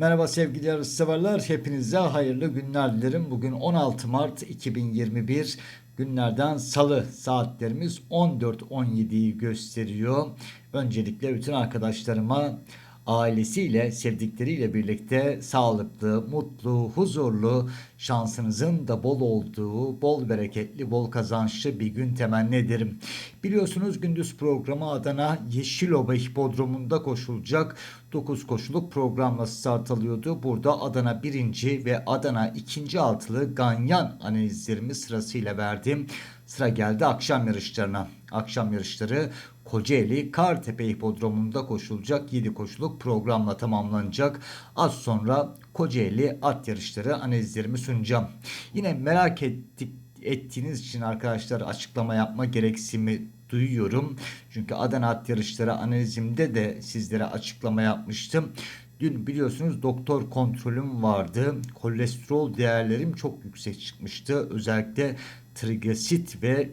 Merhaba sevgili yarışseverler. Hepinize hayırlı günler dilerim. Bugün 16 Mart 2021 günlerden salı saatlerimiz 14.17'yi gösteriyor. Öncelikle bütün arkadaşlarıma ailesiyle, sevdikleriyle birlikte sağlıklı, mutlu, huzurlu, şansınızın da bol olduğu, bol bereketli, bol kazançlı bir gün temenni ederim. Biliyorsunuz gündüz programı Adana Yeşilova Hipodromu'nda koşulacak 9 koşuluk programla start alıyordu. Burada Adana 1. ve Adana 2. altılı Ganyan analizlerimi sırasıyla verdim. Sıra geldi akşam yarışlarına. Akşam yarışları Kocaeli Kartepe Hipodromu'nda koşulacak 7 koşuluk programla tamamlanacak. Az sonra Kocaeli at yarışları analizlerimi sunacağım. Yine merak ettik ettiğiniz için arkadaşlar açıklama yapma gereksimi duyuyorum. Çünkü Adana at yarışları analizimde de sizlere açıklama yapmıştım. Dün biliyorsunuz doktor kontrolüm vardı. Kolesterol değerlerim çok yüksek çıkmıştı. Özellikle trigliserit ve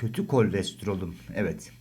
kötü kolesterolüm. Evet.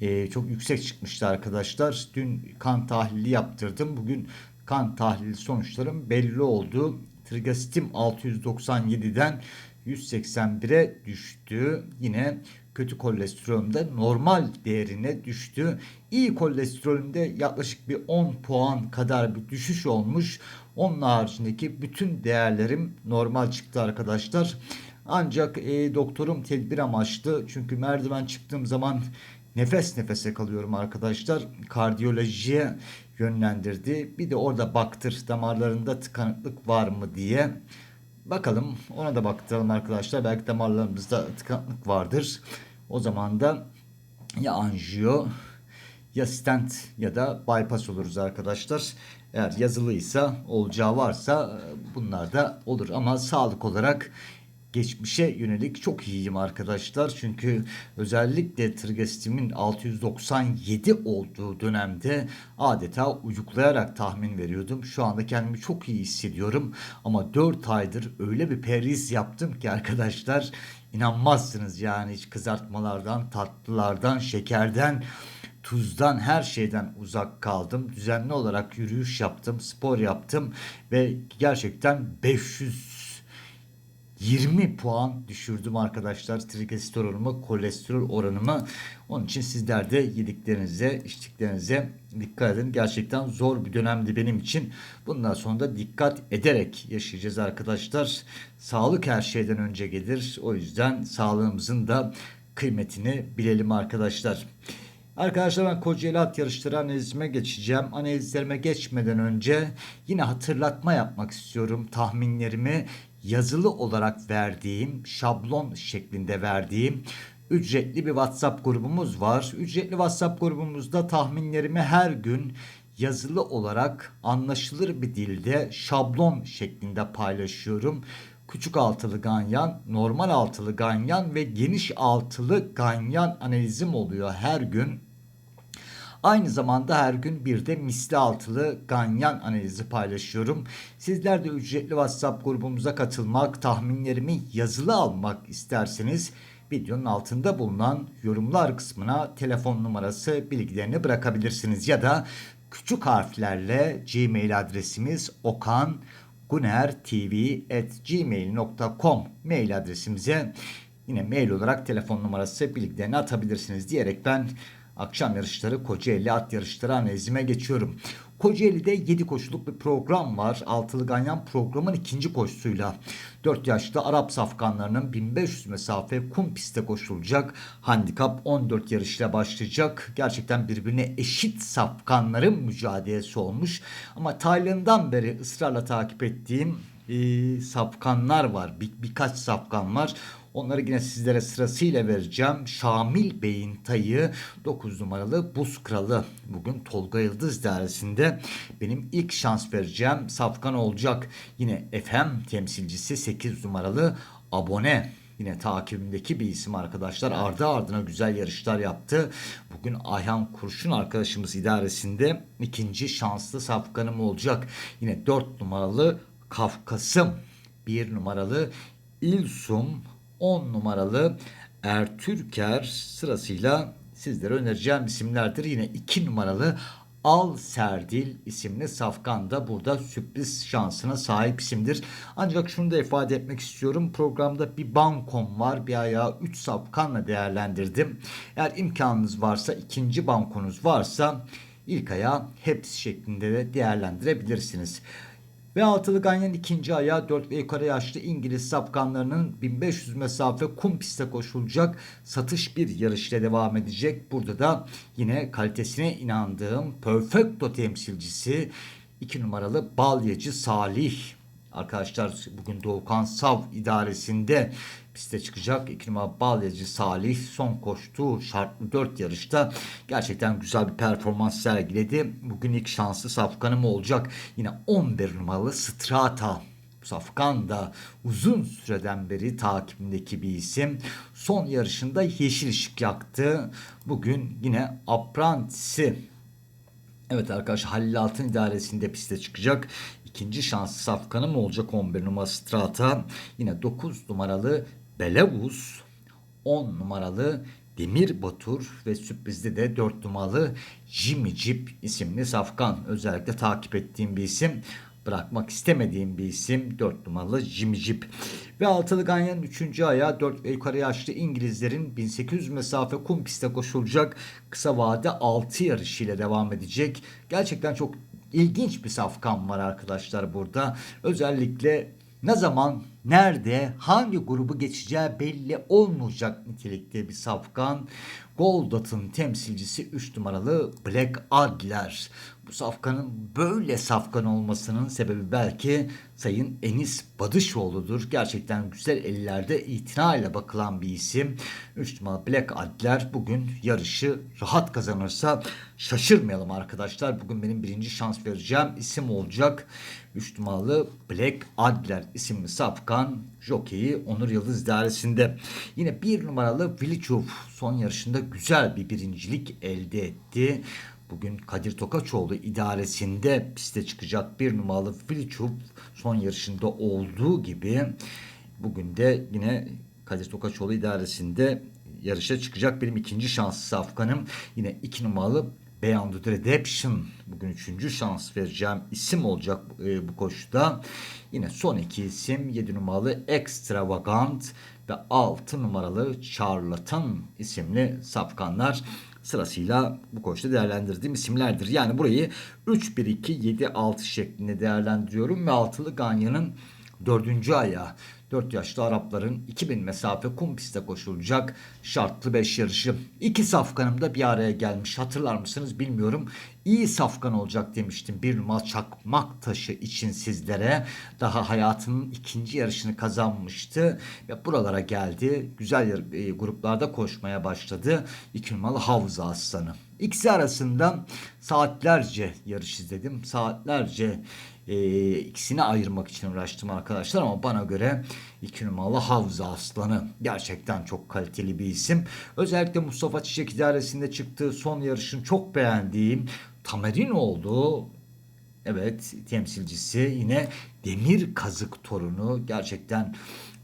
Ee, çok yüksek çıkmıştı arkadaşlar. Dün kan tahlili yaptırdım. Bugün kan tahlili sonuçlarım belli oldu. Trigliserim 697'den 181'e düştü. Yine kötü kolesterolüm de normal değerine düştü. İyi kolesterolümde yaklaşık bir 10 puan kadar bir düşüş olmuş. Onun haricindeki bütün değerlerim normal çıktı arkadaşlar. Ancak e, doktorum tedbir amaçlı çünkü merdiven çıktığım zaman nefes nefese kalıyorum arkadaşlar. Kardiyolojiye yönlendirdi. Bir de orada baktır damarlarında tıkanıklık var mı diye. Bakalım ona da baktıralım arkadaşlar. Belki damarlarımızda tıkanıklık vardır. O zaman da ya anjiyo ya stent ya da bypass oluruz arkadaşlar. Eğer yazılıysa olacağı varsa bunlar da olur ama sağlık olarak geçmişe yönelik çok iyiyim arkadaşlar. Çünkü özellikle trigesitimin 697 olduğu dönemde adeta uyuklayarak tahmin veriyordum. Şu anda kendimi çok iyi hissediyorum. Ama 4 aydır öyle bir periz yaptım ki arkadaşlar inanmazsınız yani hiç kızartmalardan, tatlılardan, şekerden tuzdan her şeyden uzak kaldım. Düzenli olarak yürüyüş yaptım, spor yaptım ve gerçekten 500 20 puan düşürdüm arkadaşlar trigliserit oranımı, kolesterol oranımı. Onun için sizler de yediklerinize, içtiklerinize dikkat edin. Gerçekten zor bir dönemdi benim için. Bundan sonra da dikkat ederek yaşayacağız arkadaşlar. Sağlık her şeyden önce gelir. O yüzden sağlığımızın da kıymetini bilelim arkadaşlar. Arkadaşlar ben Kocaeli at yarışları analizime geçeceğim. Analizlerime geçmeden önce yine hatırlatma yapmak istiyorum. Tahminlerimi yazılı olarak verdiğim, şablon şeklinde verdiğim ücretli bir WhatsApp grubumuz var. Ücretli WhatsApp grubumuzda tahminlerimi her gün yazılı olarak anlaşılır bir dilde şablon şeklinde paylaşıyorum. Küçük altılı ganyan, normal altılı ganyan ve geniş altılı ganyan analizim oluyor her gün. Aynı zamanda her gün bir de misli altılı ganyan analizi paylaşıyorum. Sizler de ücretli WhatsApp grubumuza katılmak, tahminlerimi yazılı almak isterseniz videonun altında bulunan yorumlar kısmına telefon numarası bilgilerini bırakabilirsiniz ya da küçük harflerle Gmail adresimiz okan gunertv@gmail.com mail adresimize yine mail olarak telefon numarası bilgilerini atabilirsiniz diyerek ben Akşam yarışları Kocaeli at yarışları analizime geçiyorum. Kocaeli'de 7 koşuluk bir program var. Altılı Ganyan programın ikinci koşusuyla 4 yaşlı Arap safkanlarının 1500 mesafe kum pistte koşulacak. Handikap 14 yarışla başlayacak. Gerçekten birbirine eşit safkanların mücadelesi olmuş. Ama Tayland'dan beri ısrarla takip ettiğim e, safkanlar var. Bir, birkaç safkan var. Onları yine sizlere sırasıyla vereceğim. Şamil Bey'in tayı 9 numaralı Buz Kralı. Bugün Tolga Yıldız dairesinde benim ilk şans vereceğim safkan olacak. Yine FM temsilcisi 8 numaralı abone. Yine takibimdeki bir isim arkadaşlar. Ardı ardına güzel yarışlar yaptı. Bugün Ayhan Kurşun arkadaşımız idaresinde ikinci şanslı safkanım olacak. Yine 4 numaralı Kafkasım. 1 numaralı İlsum 10 numaralı Ertürker sırasıyla sizlere önereceğim isimlerdir. Yine 2 numaralı Al Serdil isimli safkan da burada sürpriz şansına sahip isimdir. Ancak şunu da ifade etmek istiyorum. Programda bir bankom var. Bir ayağı 3 safkanla değerlendirdim. Eğer imkanınız varsa ikinci bankonuz varsa ilk ayağı hepsi şeklinde de değerlendirebilirsiniz. Ve altılı ganyanın ikinci ayağı 4 ve yukarı yaşlı İngiliz safkanlarının 1500 mesafe kum pistte koşulacak satış bir yarış ile devam edecek. Burada da yine kalitesine inandığım Perfecto temsilcisi 2 numaralı Balyacı Salih Arkadaşlar bugün Doğukan Sav idaresinde piste çıkacak. Numara Balyacı Salih son koştuğu şartlı 4 yarışta gerçekten güzel bir performans sergiledi. Bugün ilk şanslı safkanım olacak. Yine 11 numaralı Strata. Safkan da uzun süreden beri takibindeki bir isim. Son yarışında yeşil ışık yaktı. Bugün yine Apprentice'i Evet arkadaşlar Halil Altın idaresinde piste çıkacak. İkinci şanslı safkanı mı olacak 11 numara Strata. Yine 9 numaralı Belevuz. 10 numaralı Demir Batur ve sürprizde de 4 numaralı Jimmy Jeep isimli safkan. Özellikle takip ettiğim bir isim. Bırakmak istemediğim bir isim 4 numaralı Jimmy Jeep. Ve altılı ganyanın 3. ayağı 4 ve yukarı yaşlı İngilizlerin 1800 mesafe kum pistte koşulacak kısa vade 6 yarışıyla devam edecek. Gerçekten çok ilginç bir safkan var arkadaşlar burada. Özellikle ne zaman, nerede, hangi grubu geçeceği belli olmayacak nitelikte bir safkan. Goldat'ın temsilcisi 3 numaralı Black Adler. Bu safkanın böyle safkan olmasının sebebi belki Sayın Enis Badışoğlu'dur. Gerçekten güzel ellerde itinayla bakılan bir isim. 3 numaralı Black Adler bugün yarışı rahat kazanırsa şaşırmayalım arkadaşlar. Bugün benim birinci şans vereceğim isim olacak. 3 numaralı Black Adler isimli safkan jokeyi Onur Yıldız dairesinde. Yine bir numaralı Vilichov son yarışında güzel bir birincilik elde etti. Bugün Kadir Tokaçoğlu idaresinde piste çıkacak bir numaralı Vilichov son yarışında olduğu gibi bugün de yine Kadir Tokaçoğlu idaresinde yarışa çıkacak benim ikinci şanslı Afganım. Yine iki numaralı Beyond Redemption bugün üçüncü şans vereceğim isim olacak e, bu koşuda. Yine son iki isim 7 numaralı Extravagant ve 6 numaralı Charlatan isimli safkanlar sırasıyla bu koşuda değerlendirdiğim isimlerdir. Yani burayı 3-1-2-7-6 şeklinde değerlendiriyorum ve altılı Ganya'nın dördüncü ayağı 4 yaşlı Arapların 2000 mesafe kum pistte koşulacak şartlı 5 yarışı. İki safkanım da bir araya gelmiş. Hatırlar mısınız bilmiyorum. İyi safkan olacak demiştim. Bir numara çakmak taşı için sizlere. Daha hayatının ikinci yarışını kazanmıştı. Ve buralara geldi. Güzel e, gruplarda koşmaya başladı. İki numaralı Havza Aslanı. İkisi arasında saatlerce yarış izledim. Saatlerce e, ikisini ayırmak için uğraştım arkadaşlar ama bana göre iki numaralı Havza Aslanı gerçekten çok kaliteli bir isim. Özellikle Mustafa Çiçek idaresinde çıktığı son yarışın çok beğendiğim Tamerin oldu. Evet temsilcisi yine Demir Kazık torunu gerçekten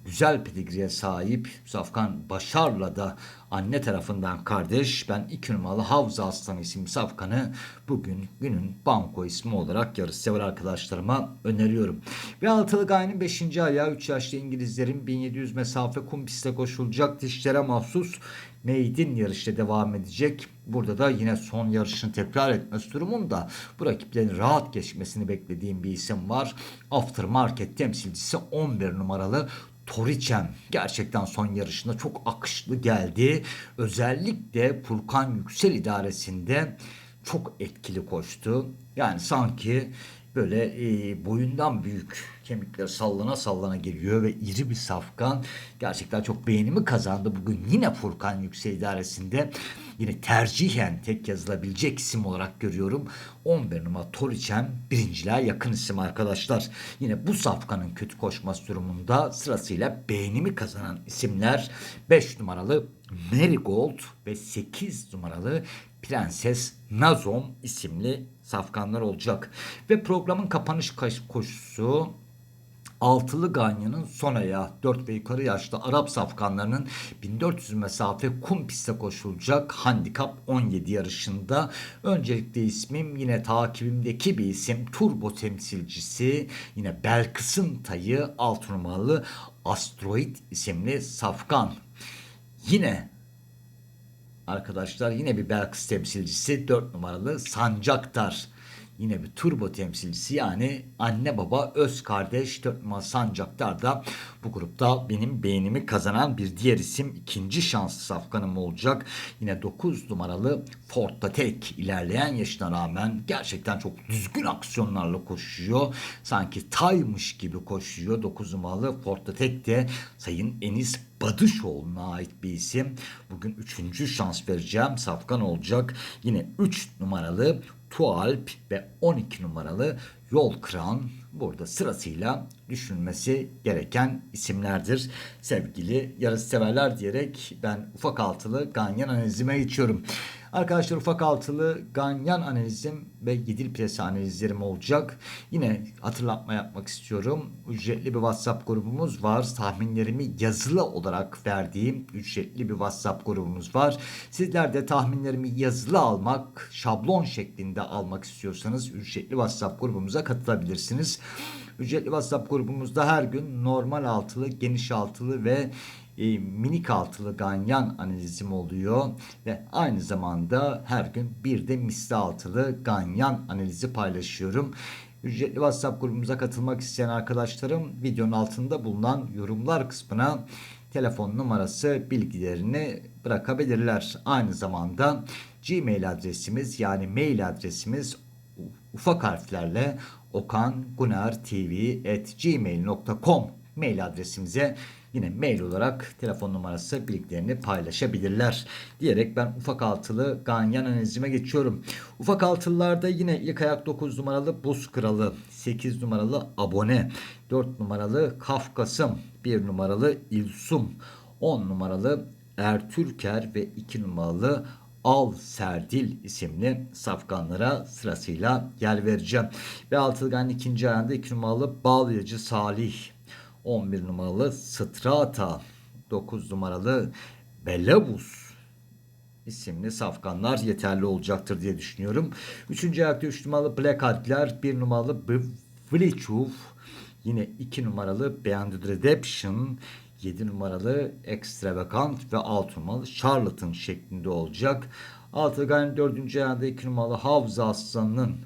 güzel pedigriye sahip Safkan Başar'la da anne tarafından kardeş. Ben iki numaralı Havza Aslan isimli Safkan'ı bugün günün banko ismi olarak yarış sever arkadaşlarıma öneriyorum. Ve altılı gayenin 5. ayağı 3 yaşlı İngilizlerin 1700 mesafe kum pistte koşulacak dişlere mahsus Maiden yarışta devam edecek. Burada da yine son yarışını tekrar etmesi durumunda bu rakiplerin rahat geçmesini beklediğim bir isim var. Aftermarket temsilcisi 11 numaralı Toriçem gerçekten son yarışında çok akışlı geldi. Özellikle Furkan Yüksel idaresinde çok etkili koştu. Yani sanki böyle e, boyundan büyük kemikler sallana sallana geliyor ve iri bir safkan. Gerçekten çok beğenimi kazandı. Bugün yine Furkan Yüksel idaresinde yine tercihen tek yazılabilecek isim olarak görüyorum. 11 numara Toriçem birinciliğe yakın isim arkadaşlar. Yine bu safkanın kötü koşması durumunda sırasıyla beğenimi kazanan isimler 5 numaralı Marigold ve 8 numaralı Prenses Nazom isimli safkanlar olacak. Ve programın kapanış koşusu Altılı Ganyan'ın son ayağı 4 ve yukarı yaşlı Arap safkanlarının 1400 mesafe kum pistte koşulacak handikap 17 yarışında. Öncelikle ismim yine takibimdeki bir isim turbo temsilcisi yine Belkıs'ın tayı 6 numaralı Asteroid isimli safkan. Yine arkadaşlar yine bir Belkıs temsilcisi 4 numaralı Sancaktar. Yine bir turbo temsilcisi yani anne baba öz kardeş 4 numaralı Sancaktar da bu grupta benim beğenimi kazanan bir diğer isim ikinci şanslı safkanım olacak. Yine 9 numaralı Ford Tek ilerleyen yaşına rağmen gerçekten çok düzgün aksiyonlarla koşuyor. Sanki taymış gibi koşuyor. 9 numaralı Ford Tek de Sayın Enis Badışoğlu'na ait bir isim. Bugün üçüncü şans vereceğim. Safkan olacak. Yine 3 numaralı Tualp ve 12 numaralı Yol Kıran burada sırasıyla düşünülmesi gereken isimlerdir. Sevgili yarış severler diyerek ben ufak altılı ganyan analizime geçiyorum. Arkadaşlar ufak altılı ganyan analizim ve yedil piyasa analizlerim olacak. Yine hatırlatma yapmak istiyorum. Ücretli bir WhatsApp grubumuz var. Tahminlerimi yazılı olarak verdiğim ücretli bir WhatsApp grubumuz var. Sizler de tahminlerimi yazılı almak, şablon şeklinde almak istiyorsanız ücretli WhatsApp grubumuza katılabilirsiniz. Ücretli WhatsApp grubumuzda her gün normal altılı, geniş altılı ve e, minik altılı ganyan analizim oluyor ve aynı zamanda her gün bir de misli altılı ganyan analizi paylaşıyorum. Ücretli WhatsApp grubumuza katılmak isteyen arkadaşlarım videonun altında bulunan yorumlar kısmına telefon numarası bilgilerini bırakabilirler. Aynı zamanda Gmail adresimiz yani mail adresimiz ufak harflerle okangunartv.gmail.com mail adresimize yine mail olarak telefon numarası bilgilerini paylaşabilirler. Diyerek ben ufak altılı ganyan analizime geçiyorum. Ufak altılılarda yine ilk ayak 9 numaralı Buz Kralı, 8 numaralı Abone, 4 numaralı Kafkasım, 1 numaralı İlsum, 10 numaralı Ertürker ve 2 numaralı Al Serdil isimli safkanlara sırasıyla yer vereceğim. Ve Altılgan ikinci ayında 2 numaralı Bağlayıcı Salih, 11 numaralı Strata, 9 numaralı Belabus isimli safkanlar yeterli olacaktır diye düşünüyorum. Üçüncü ayakta 3 numaralı Black Heart'ler, 1 numaralı Vlichuf, yine 2 numaralı Beyond Redemption, 7 numaralı Extravagant ve 6 numaralı Charlatan şeklinde olacak. Altıgan 4. ayağında 2 numaralı Havza Aslan'ın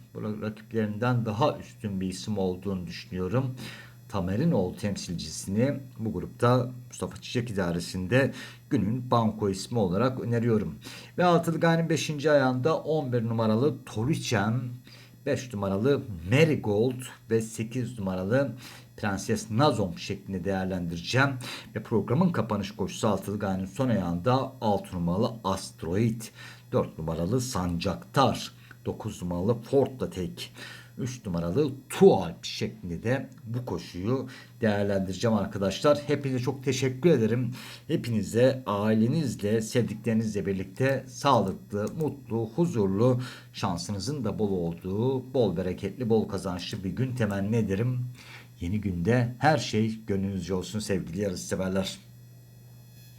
rakiplerinden daha üstün bir isim olduğunu düşünüyorum. Tamerinoğlu temsilcisini bu grupta Mustafa Çiçek idaresinde günün banko ismi olarak öneriyorum. Ve Altılgan'ın 5. ayağında 11 numaralı Toriçem, 5 numaralı Marigold ve 8 numaralı Prenses Nazom şeklinde değerlendireceğim. Ve programın kapanış koşusu Altılgan'ın son ayağında 6 numaralı Asteroid, 4 numaralı Sancaktar, 9 numaralı Ford tek. 3 numaralı Tualp şeklinde de bu koşuyu değerlendireceğim arkadaşlar. Hepinize çok teşekkür ederim. Hepinize ailenizle, sevdiklerinizle birlikte sağlıklı, mutlu, huzurlu, şansınızın da bol olduğu, bol bereketli, bol kazançlı bir gün temenni ederim. Yeni günde her şey gönlünüzce olsun sevgili yarış severler.